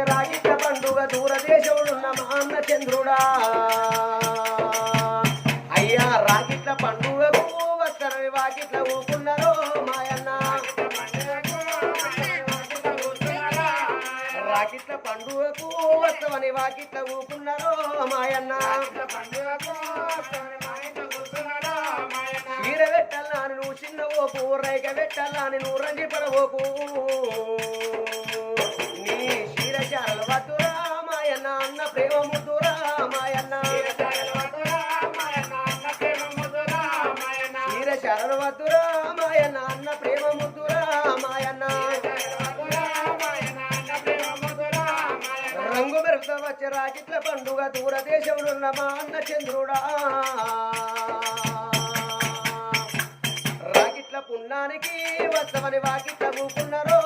వచ్చే రాగిట్ల పండుగ దూరదేశములున్న మా అన్న చంద్రుడా అయ్యా రాగిట్ల పండుగకు వస్తారని వాకిట్ల ఊకున్నారో మాయన్న. రాకిట్ల పండుగకు వస్తామని వాకిట్ల ఊకున్నారో మాయన్న. చీర పెట్టాలని నువ్వు చిన్న ఓపు రైక పెట్టాలని నువ్వు రంగి పడవోకు చీర చారల వద్దురా మాయన్న అన్న ప్రేమ ముద్దురా మాయన్న రంగు మెరుగుతా వచ్చే రాకిట్ల పండుగ దూరదేశంలో మా అన్న చంద్రుడా. రాకిట్ల పుణ్యానికి వస్తామని వాకిట్ల ఊకున్నారో